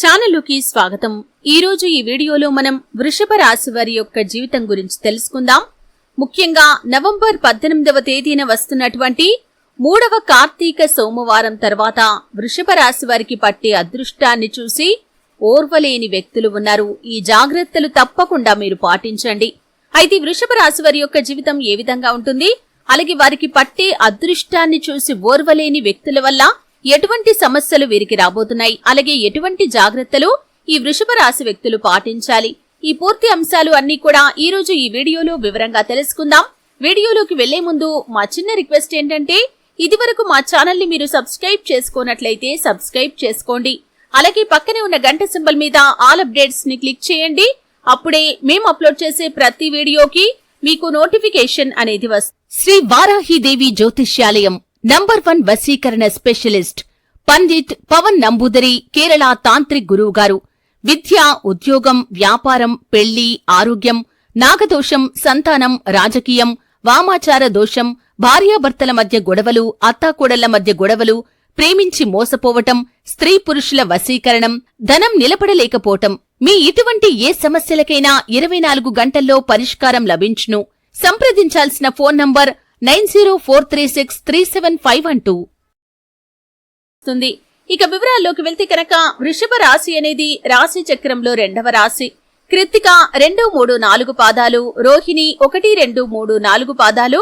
ఛానలుకి స్వాగతం. ఈరోజు ఈ వీడియోలో మనం వృషభ రాశి వారి యొక్క జీవితం గురించి తెలుసుకుందాం. ముఖ్యంగా నవంబర్ పద్దెనిమిదవ తేదీన వస్తున్నటువంటి మూడవ కార్తీక సోమవారం తర్వాత వృషభ రాశి వారికి పట్టే అదృష్టాన్ని చూసి ఓర్వలేని వ్యక్తులు ఉన్నారు. ఈ జాగ్రత్తలు తప్పకుండా మీరు పాటించండి. అయితే వృషభ రాశి వారి యొక్క జీవితం ఏ విధంగా ఉంటుంది? అలాగే వారికి పట్టే అదృష్టాన్ని చూసి ఓర్వలేని వ్యక్తుల వల్ల ఎటువంటి సమస్యలు వీరికి రాబోతున్నాయి? అలాగే ఎటువంటి జాగ్రత్తలు ఈ వృషభ రాశి వ్యక్తులు పాటించాలి? ఈ పూర్తి అంశాలు అన్ని కూడా ఈ రోజు ఈ వీడియోలో వివరంగా తెలుసుకుందాం. వీడియోలోకి వెళ్ళే ముందు మా చిన్న రిక్వెస్ట్ ఏంటంటే ఇదివరకు మా ఛానల్ని మీరు సబ్స్క్రైబ్ చేసుకోనట్లయితే సబ్స్క్రైబ్ చేసుకోండి. అలాగే పక్కనే ఉన్న గంట సింబల్ మీద ఆల్ అప్డేట్స్ని క్లిక్ చేయండి. అప్పుడే మేము అప్లోడ్ చేసే ప్రతి వీడియోకి మీకు నోటిఫికేషన్ అనేది వస్తుంది. శ్రీ వారాహిదేవి జ్యోతిష్యాలయం నంబర్ వన్ వశీకరణ స్పెషలిస్ట్ పండిత్ పవన్ నంబూదరి కేరళ తాంత్రిక్ గురువు గారు. విద్య ఉద్యోగం వ్యాపారం పెళ్ళి ఆరోగ్యం నాగదోషం సంతానం రాజకీయం వామాచార దోషం భార్యాభర్తల మధ్య గొడవలు అత్తాకోడళ్ళ మధ్య గొడవలు ప్రేమించి మోసపోవటం స్త్రీ పురుషుల వశీకరణం ధనం నిలబడలేకపోవటం. మీ ఇటువంటి ఏ సమస్యలకైనా ఇరవై నాలుగు గంటల్లో పరిష్కారం లభించును. సంప్రదించాల్సిన phone number nine zero four three six three seven five one two. వస్తుంది ఇక వివరాల్లోకి వెళ్తే కనుక వృషభ రాశి అనేది రాశి చక్రంలో రెండవ రాశి. కృత్తిక రెండు మూడు నాలుగు పాదాలు రోహిణి ఒకటి రెండు మూడు నాలుగు పాదాలు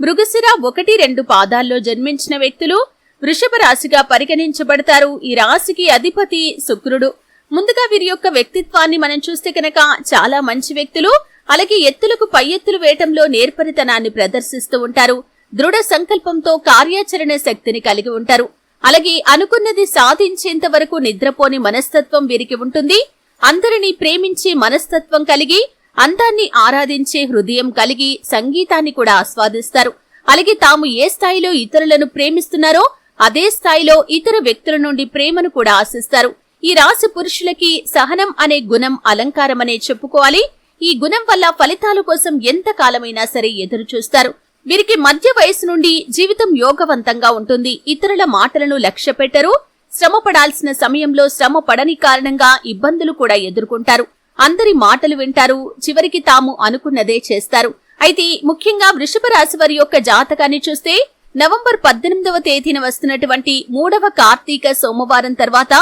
మృగశిర ఒకటి రెండు పాదాల్లో జన్మించిన వ్యక్తులు వృషభ రాశిగా పరిగణించబడతారు. ఈ రాశికి అధిపతి శుక్రుడు. ముందుగా వీరి యొక్క వ్యక్తిత్వాన్ని మనం చూస్తే కనుక చాలా మంచి వ్యక్తులు అలాగే ఎత్తులకు పై ఎత్తులు వేయటంలో నేర్పరితనాన్ని ప్రదర్శిస్తూ ఉంటారు. దృఢ సంకల్పంతో కార్యాచరణ శక్తిని కలిగి ఉంటారు. అలాగే అనుకున్నది సాధించేంత వరకు నిద్రపోని మనస్తత్వం వీరికి ఉంటుంది. అందరినీ ప్రేమించే మనస్తత్వం కలిగి అందాన్ని ఆరాధించే హృదయం కలిగి సంగీతాన్ని కూడా ఆస్వాదిస్తారు. అలాగే తాము ఏ స్థాయిలో ఇతరులను ప్రేమిస్తున్నారో అదే స్థాయిలో ఇతర వ్యక్తుల నుండి ప్రేమను కూడా ఆశిస్తారు. ఈ రాశి పురుషులకి సహనం అనే గుణం అలంకారమనే చెప్పుకోవాలి. ఈ గుణం వల్ల ఫలితాల కోసం ఎంత కాలమైనా సరే ఎదురు చూస్తారు. వీరికి మధ్య వయసు నుండి జీవితం యోగవంతంగా ఉంటుంది. ఇతరుల మాటలను లక్ష్య పెట్టరు శ్రమ పడాల్సిన సమయంలో శ్రమ పడని కారణంగా ఇబ్బందులు కూడా ఎదుర్కొంటారు. అందరి మాటలు వింటారు. చివరికి తాము అనుకున్నదే చేస్తారు. అయితే ముఖ్యంగా వృషభ రాశి వారి యొక్క జాతకాన్ని చూస్తే నవంబర్ పద్దెనిమిదవ తేదీన వస్తున్నటువంటి మూడవ కార్తీక సోమవారం తర్వాత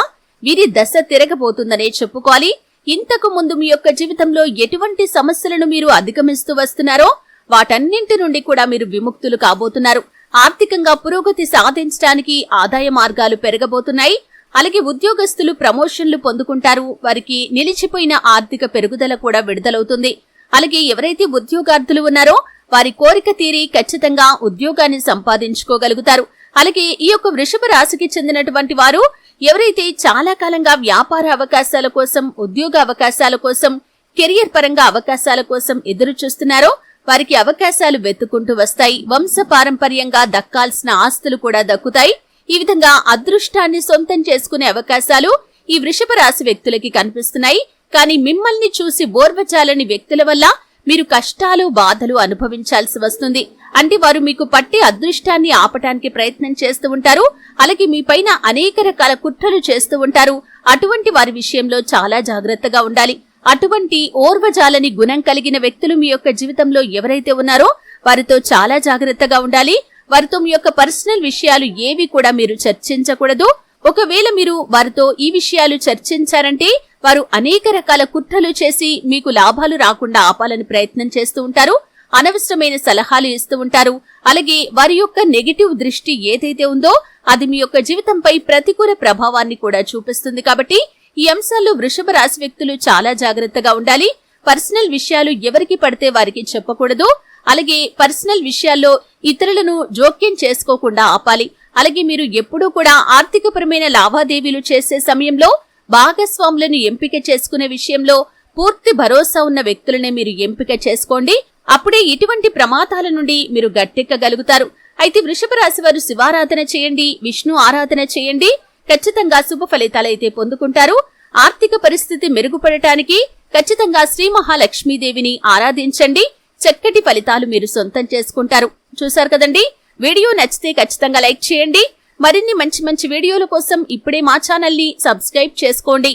వీరి దశ తిరగబోతుందనే చెప్పుకోవాలి. ఇంతకు ముందు మీ యొక్క జీవితంలో ఎటువంటి సమస్యలను మీరు అధిగమిస్తూ వస్తున్నారో వాటన్నింటి నుండి కూడా మీరు విముక్తులు కాబోతున్నారు. ఆర్థికంగా పురోగతి సాధించడానికి ఆదాయ మార్గాలు పెరగబోతున్నాయి. అలాగే ఉద్యోగస్తులు ప్రమోషన్లు పొందుకుంటారు. వారికి నిలిచిపోయిన ఆర్థిక పెరుగుదల కూడా విడుదలవుతుంది. అలాగే ఎవరైతే ఉద్యోగార్థులు ఉన్నారో వారి కోరిక తీరి ఖచ్చితంగా ఉద్యోగాన్ని సంపాదించుకోగలుగుతారు. అలాగే ఈ యొక్క వృషభ రాశికి చెందినటువంటి వారు ఎవరైతే చాలా కాలంగా వ్యాపార అవకాశాల కోసం ఉద్యోగ అవకాశాల కోసం కెరియర్ పరంగా అవకాశాల కోసం ఎదురు చూస్తున్నారో వారికి అవకాశాలు వెతుకుంటూ వస్తాయి. వంశ పారంపర్యంగా దక్కాల్సిన ఆస్తులు కూడా దక్కుతాయి. ఈ విధంగా అదృష్టాన్ని సొంతం చేసుకునే అవకాశాలు ఈ వృషభ రాశి వ్యక్తులకి కనిపిస్తున్నాయి. కానీ మిమ్మల్ని చూసి ఓర్వచాలని వ్యక్తుల వల్ల మీరు కష్టాలు బాధలు అనుభవించాల్సి వస్తుంది. అంటే వారు మీకు పట్టే అదృష్టాన్ని ఆపటానికి ప్రయత్నం చేస్తూ ఉంటారు. అలాగే మీ పైన అనేక రకాల కుట్రలు చేస్తూ ఉంటారు. అటువంటి వారి విషయంలో చాలా జాగ్రత్తగా ఉండాలి. అటువంటి ఓర్వజాలని గుణం కలిగిన వ్యక్తులు మీ యొక్క జీవితంలో ఎవరైతే ఉన్నారో వారితో చాలా జాగ్రత్తగా ఉండాలి. వారితో మీ యొక్క పర్సనల్ విషయాలు ఏవి కూడా మీరు చర్చించకూడదు. ఒకవేళ మీరు వారితో ఈ విషయాలు చర్చించారంటే వారు అనేక రకాల కుట్రలు చేసి మీకు లాభాలు రాకుండా ఆపాలని ప్రయత్నం చేస్తూ ఉంటారు. అనవసరమైన సలహాలు ఇస్తూ ఉంటారు. అలాగే వారి యొక్క నెగిటివ్ దృష్టి ఏదైతే ఉందో అది మీ యొక్క జీవితంపై ప్రతికూల ప్రభావాన్ని కూడా చూపిస్తుంది కాబట్టి ఈ అంశాల్లో వృషభ రాశి వ్యక్తులు చాలా జాగ్రత్తగా ఉండాలి. పర్సనల్ విషయాలు ఎవరికి పడితే వారికి చెప్పకూడదు. అలాగే పర్సనల్ విషయాల్లో ఇతరులను జోక్యం చేసుకోకుండా ఆపాలి. అలాగే మీరు ఎప్పుడూ కూడా ఆర్థికపరమైన లావాదేవీలు చేసే సమయంలో భాగస్వాములను ఎంపిక చేసుకునే విషయంలో పూర్తి భరోసా ఉన్న వ్యక్తులనే మీరు ఎంపిక చేసుకోండి. అప్పుడే ఇటువంటి ప్రమాదాల నుండి మీరు గట్టెక్కగలుగుతారు. అయితే వృషభ రాశి వారు శివారాధన చేయండి విష్ణు ఆరాధన చేయండి. ఖచ్చితంగా శుభ ఫలితాలైతే పొందుకుంటారు. ఆర్థిక పరిస్థితి మెరుగుపడటానికి ఖచ్చితంగా శ్రీ మహాలక్ష్మీదేవిని ఆరాధించండి. చక్కటి ఫలితాలు మీరు సొంతం చేసుకుంటారు. చూశారు కదండి? వీడియో నచ్చితే ఖచ్చితంగా లైక్ చేయండి. మరిన్ని మంచి మంచి వీడియోల కోసం ఇప్పుడే మా ఛానల్ని సబ్స్క్రైబ్ చేసుకోండి.